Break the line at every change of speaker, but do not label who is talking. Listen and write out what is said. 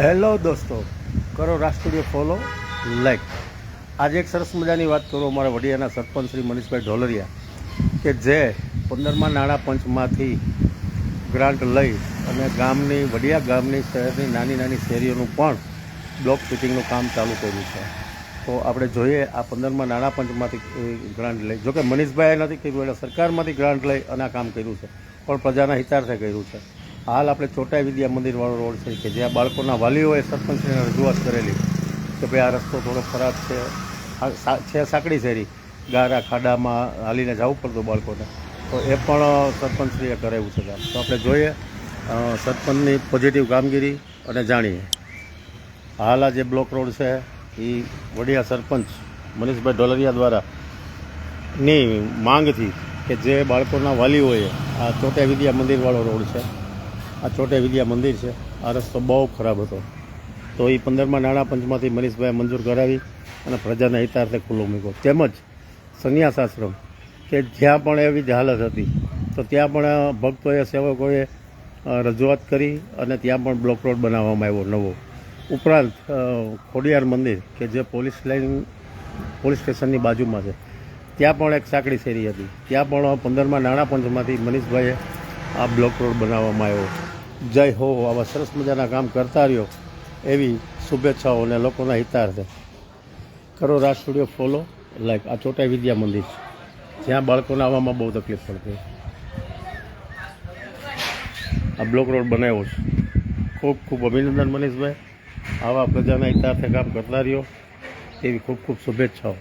Hello દોસ્તો, કરો રાષ્ટ્રીય ફોલો લાઈક આજે એક સરસ મજાની વાત કરું અમારા વડિયાના સરપંચ શ્રી મનીષભાઈ ઢોલરિયા કે જે પંદરમાં નાણાં પંચમાંથી ગ્રાન્ટ લઈ અને ગામની, વડિયા ગામની, શહેરની નાની નાની શેરીઓનું પણ બ્લોક ફિટિંગનું કામ ચાલુ કર્યું છે. તો આપણે જોઈએ આ પંદરમાં નાણાં પંચમાંથી ગ્રાન્ટ લઈ. જોકે મનીષભાઈએ નથી કર્યું, એટલે સરકારમાંથી ગ્રાન્ટ લઈ અને આ કામ કર્યું છે. પણ પ્રજાના હિતાર્થે કર્યું છે. હાલ આપણે ચોટાઈ વિદ્યા મંદિરવાળો રોડ છે કે જ્યાં બાળકોના વાલીઓએ સરપંચને રજૂઆત કરેલી કે ભાઈ, આ રસ્તો થોડો ખરાબ છે. છે સાંકડી શેરી. ગારા ખાડામાં હાલીને જવું પડતું બાળકોને. તો એ પણ સરપંચશ્રીએ કરાવ્યું છે તો આપણે જોઈએ સરપંચની પોઝિટિવ કામગીરી અને જાણીએ. હાલ આ જે બ્લોક રોડ છે એ વડિયા સરપંચ મનીષભાઈ ઢોલરિયા દ્વારા ની માંગથી કે જે બાળકોના વાલીઓએ આ ચોટે વિદ્યા મંદિરવાળો રોડ છે આ ચોટે વિદ્યા મંદિર છે. આ રસ્તો બહુ ખરાબ હતો. તો એ પંદરમાં નાણાં પંચમાંથી મનીષભાઈ મંજૂર કરાવી અને પ્રજાના હિતાર્થે ખુલ્લો મૂક્યો. તેમજ સંન્યાસ આશ્રમ કે જ્યાં પણ એવી જ હાલત હતી, તો ત્યાં પણ ભક્તોએ, સેવકોએ રજૂઆત કરી અને ત્યાં પણ બ્લોક રોડ બનાવવામાં આવ્યો નવો. ઉપરાંત ખોડિયાર મંદિર, કે જે પોલીસ લાઇન પોલીસ સ્ટેશનની બાજુમાં છે, ત્યાં પણ એક સાંકડી શેરી હતી. ત્યાં પણ પંદરમાં નાણાં પંચમાંથી મનીષભાઈએ આ બ્લોક રોડ બનાવવામાં આવ્યો. જય હો, આવા સરસ મજાના કામ કરતા રહ્યો એવી શુભેચ્છાઓ અને લોકોના હિતાર્થે. કરો રાજ સ્ટુડિયો ફોલો, લાઈક. આ ચોટાઈ વિદ્યા મંદિર છે. જ્યાં બાળકોને આવવામાં બહુ તકલીફ પડતી આ બ્લોક રોડ બનાવ્યો છે. ખૂબ ખૂબ અભિનંદન મનીષભાઈ. આવા પ્રજાના હિતાર્થે કામ કરતા રહ્યો એવી ખૂબ ખૂબ શુભેચ્છાઓ.